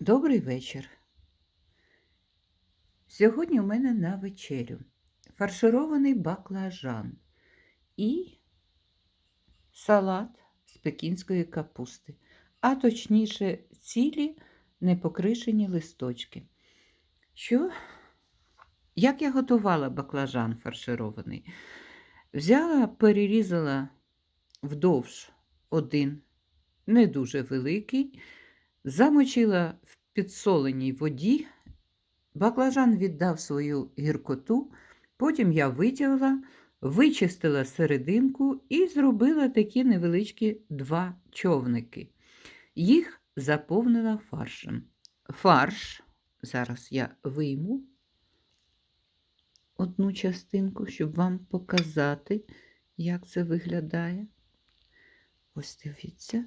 Добрий вечір. Сьогодні у мене на вечерю фарширований баклажан і салат з пекінської капусти, а точніше, цілі непокришені листочки. Що? Як я готувала баклажан фарширований? Взяла, перерізала вдовж один, не дуже великий, замочила в підсоленій воді. Баклажан віддав свою гіркоту, потім я витягла, вичистила серединку і зробила такі невеличкі два човники. Їх заповнила фаршем. Фарш, зараз я вийму одну частинку, щоб вам показати, як це виглядає. Ось дивіться.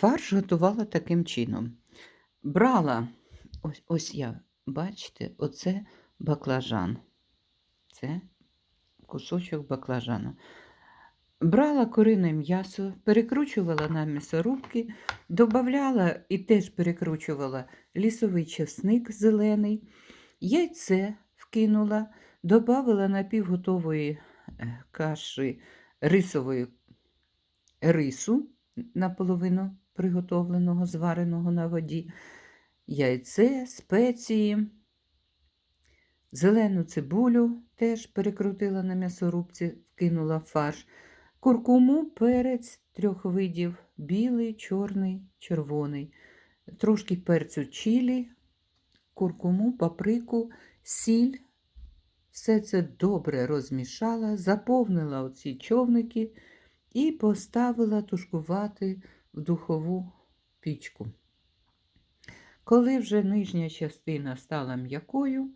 Фарш готувала таким чином. Брала, ось, ось я, бачите, оце баклажан. Це кусочок баклажану. Брала курине м'ясо, перекручувала на м'ясорубки, додавала і теж перекручувала лісовий часник зелений, яйце вкинула, додавала напівготової е, каші рисової рису, наполовину приготовленого, звареного на воді, яйце, спеції, зелену цибулю теж перекрутила на м'ясорубці, вкинула фарш, куркуму, перець трьох видів, білий, чорний, червоний, трошки перцю чилі, куркуму, паприку, сіль. Все це добре розмішала, заповнила оці човники і поставила тушкувати в духову пічку. Коли вже нижня частина стала м'якою,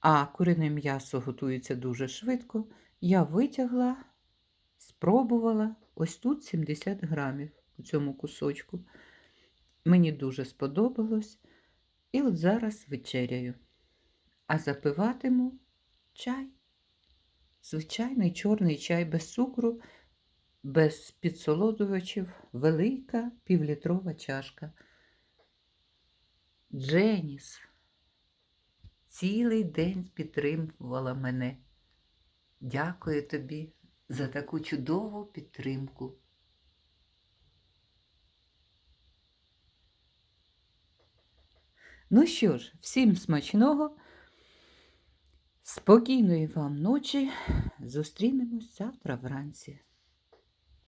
а курине м'ясо готується дуже швидко, я витягла, спробувала ось тут 70 грамів у цьому кусочку. Мені дуже сподобалось. І от зараз вечеряю. А запиватиму чай. Звичайний чорний чай без цукру без підсолодувачів велика півлітрова чашка. Дженіс цілий день підтримувала мене. Дякую тобі за таку чудову підтримку. Ну що ж, всім смачного, спокійної вам ночі. Зустрінемось завтра вранці.